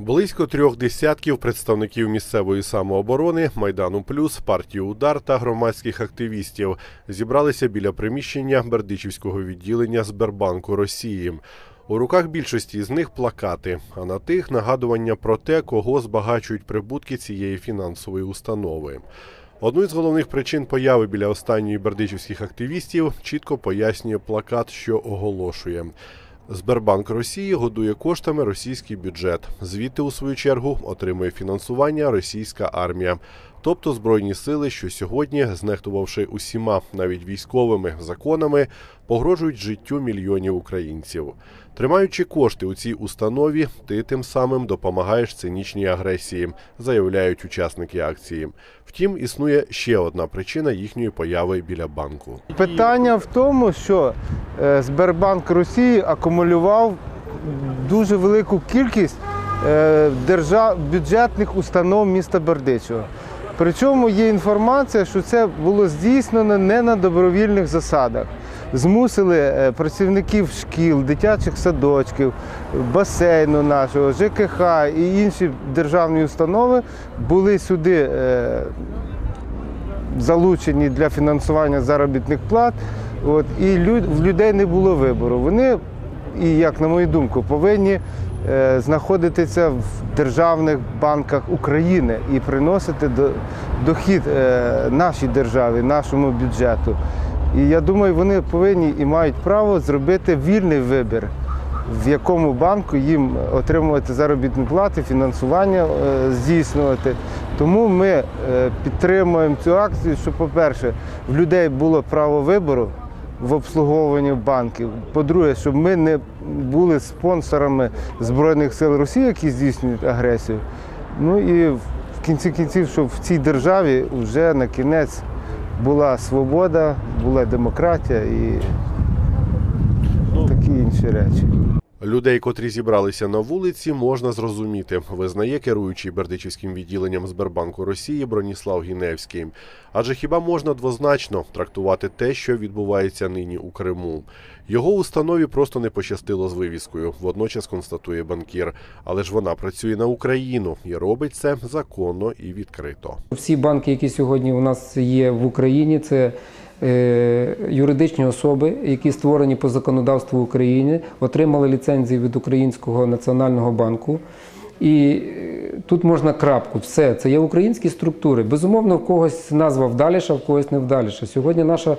Близько трьох десятків представників місцевої самооборони, Майдану Плюс, партії Удар та громадських активістів зібралися біля приміщення Бердичівського відділення Сбербанку Росії. У руках більшості з них плакати, а на тих нагадування про те, кого збагачують прибутки цієї фінансової установи. Одну із головних причин появи біля останньої бердичівських активістів чітко пояснює плакат, що оголошує. Сбербанк Росії годує коштами російський бюджет. Звідти, у свою чергу, отримує фінансування російська армія, тобто збройні сили, що сьогодні, знехтувавши усіма, навіть військовими законами, погрожують життю мільйонів українців. Тримаючи кошти у цій установі, ти тим самим допомагаєш цинічній агресії, заявляють учасники акції. Втім, існує ще одна причина їхньої появи біля банку. Питання в тому, що е, Сбербанк Росії акумулював дуже велику кількість е, держав, бюджетних установ міста Бердичева. Причому є інформація, що це було здійснено не на добровільних засадах. Змусили е, працівників шкіл, дитячих садочків, басейну нашого, ЖКХ і інші державні установи були сюди е, залучені для фінансування заробітних плат. От, і в людей не було вибору. Вони, і як на мою думку, повинні знаходитися в державних банках України і приносити дохід е, нашій державі, нашому бюджету. І я думаю, вони повинні і мають право зробити вільний вибір, в якому банку їм отримувати заробітні плати, фінансування е, здійснювати. Тому ми е, підтримуємо цю акцію, щоб, по-перше, в людей було право вибору в обслуговуванні банків. По-друге, щоб ми не були спонсорами Збройних сил Росії, які здійснюють агресію. Ну і в кінці кінців, щоб в цій державі вже на кінець була свобода, була демократія і такі інші речі. Людей, котрі зібралися на вулиці, можна зрозуміти, визнає керуючий Бердичівським відділенням Сбербанку Росії Броніслав Гіневський. Адже хіба можна двозначно трактувати те, що відбувається нині у Криму? Його установі просто не пощастило з вивіскою, водночас констатує банкір. Але ж вона працює на Україну і робить це законно і відкрито. Всі банки, які сьогодні у нас є в Україні, це юридичні особи, які створені по законодавству України, отримали ліцензії від Українського національного банку. І е, тут можна крапку, все, це є українські структури. Безумовно, в когось назва вдаліша, в когось не вдаліша. Сьогодні наша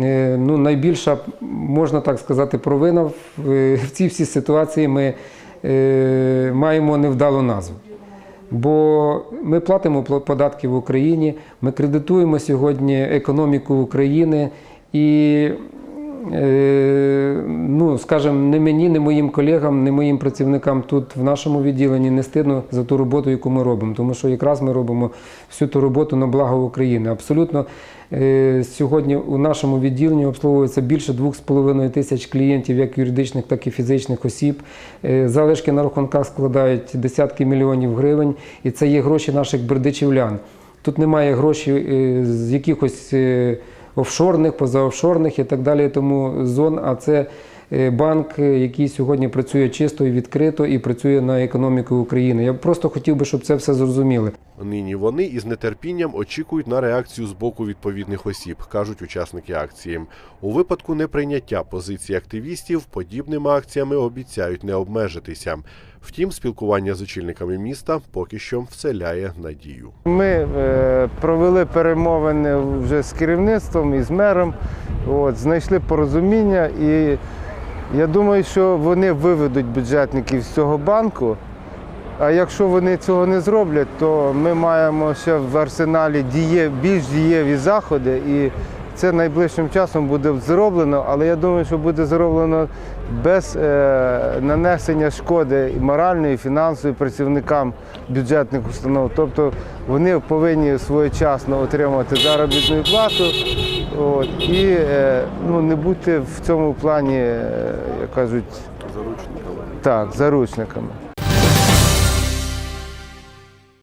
е, ну, найбільша, можна так сказати, провина в, е, цій всій ситуації ми е, маємо невдалу назву. Бо ми платимо пла- податки в Україні, ми кредитуємо сьогодні економіку України і, ну, скажімо, не мені, не моїм колегам, не моїм працівникам тут в нашому відділенні не стидно за ту роботу, яку ми робимо, тому що якраз ми робимо всю ту роботу на благо України. Абсолютно е, сьогодні у нашому відділенні обслуговується більше 2,5 тисяч клієнтів, як юридичних, так і фізичних осіб. Е, Залишки на рахунках складають десятки мільйонів гривень, і це є гроші наших бердичівлян. Тут немає грошей е, з якихось е, офшорних, позаофшорних і так далі, тому зон, а це банк, е, який сьогодні працює чисто і відкрито і працює на економіку України. Я просто хотів би, щоб це все зрозуміли. Нині вони із нетерпінням очікують на реакцію з боку відповідних осіб, кажуть учасники акції. У випадку неприйняття позиції активістів подібними акціями обіцяють не обмежитися. Втім, спілкування з очільниками міста поки що вселяє надію. Ми е, провели перемовини вже з керівництвом і з мером, от, знайшли порозуміння, і я думаю, що вони виведуть бюджетників з цього банку. А якщо вони цього не зроблять, то ми маємо ще в арсеналі діє, більш дієві заходи, і це найближчим часом буде зроблено, але я думаю, що буде зроблено без е, нанесення шкоди і моральної, і фінансової працівникам бюджетних установ. Тобто вони повинні своєчасно отримати заробітну плату от, і е, ну, не бути в цьому плані, е, як кажуть, Заручниками. так, заручниками.